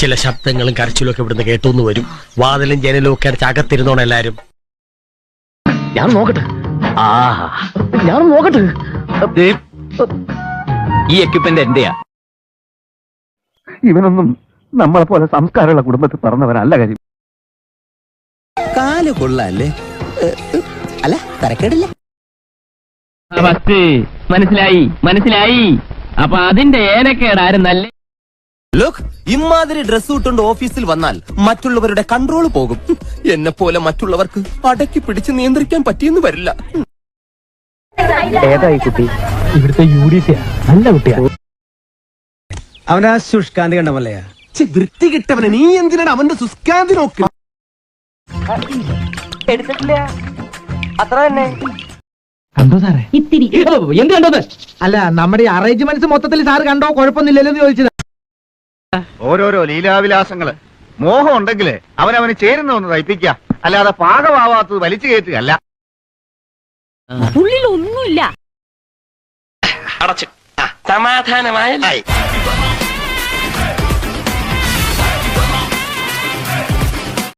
ചില ശബ്ദങ്ങളും കരച്ചിലും ഒക്കെ ഇവിടുന്ന് കേട്ടോന്ന് വരും. വാതിലും ജനലും ഒക്കെ അടച്ച് അകത്തിരുന്നോണം എല്ലാരും. ഞാൻ നോക്കട്ടെ. ആ ഞാൻ നോക്കട്ടെ. ഈ എക്യുപ്മെന്റ് എന്റെയാ? ഇവനൊന്നും നമ്മളെ പോലെ സംസ്കാരമുള്ള കുടുംബത്തിൽ പറഞ്ഞവനല്ല കാര്യം. കാൽ കൊള്ളാല്ലേ? അല്ല തരക്കേടില്ല. മനസ്സിലായി മനസ്സിലായി. അപ്പൊ അതിന്റെ ഏനക്കേടാരും നല്ല ലുക്ക് ഇമാതിരി ഡ്രസ് ഇട്ടുകൊണ്ട് ഓഫീസിൽ വന്നാൽ മറ്റുള്ളവരുടെ കൺട്രോൾ പോകും. എന്നെ പോലെ മറ്റുള്ളവർക്ക് അടക്കി പിടിച്ച് നിയന്ത്രിക്കാൻ പറ്റിയെന്ന് വരില്ല. ഏതായി കുട്ടി? ഇവിടുത്തെ യു ഡി സി നല്ല കുട്ടിയാ. അവനാ സുഷ്കാന്തി കണ്ടമല്ലയാ. വൃത്തി കിട്ടവനെ നീ എന്തിനാണ് അവന്റെ സുസ്കാന്തി നോക്കി? കണ്ടോ സാറേ? ഇത്തിരി. എന്ത് കണ്ടത് അല്ല നമ്മുടെ അറേഞ്ച്മെന്റ്സ് മൊത്തത്തിൽ സാർ കണ്ടോ? കുഴപ്പമൊന്നുമില്ലല്ലോ എന്ന് ചോദിച്ചത്. ഓരോരോ ലീലാവിലാസങ്ങൾ. മോഹം ഉണ്ടെങ്കിലേ അവനവന് ചേരുന്ന ഒന്ന് തയ്പ്പിക്ക. അല്ലാതെ പാകമാവാത്തത് വലിച്ചു കയറ്റുകയല്ല. ഉള്ളിൽ ഒന്നുമില്ല അടച്ച് സമാധാനമായ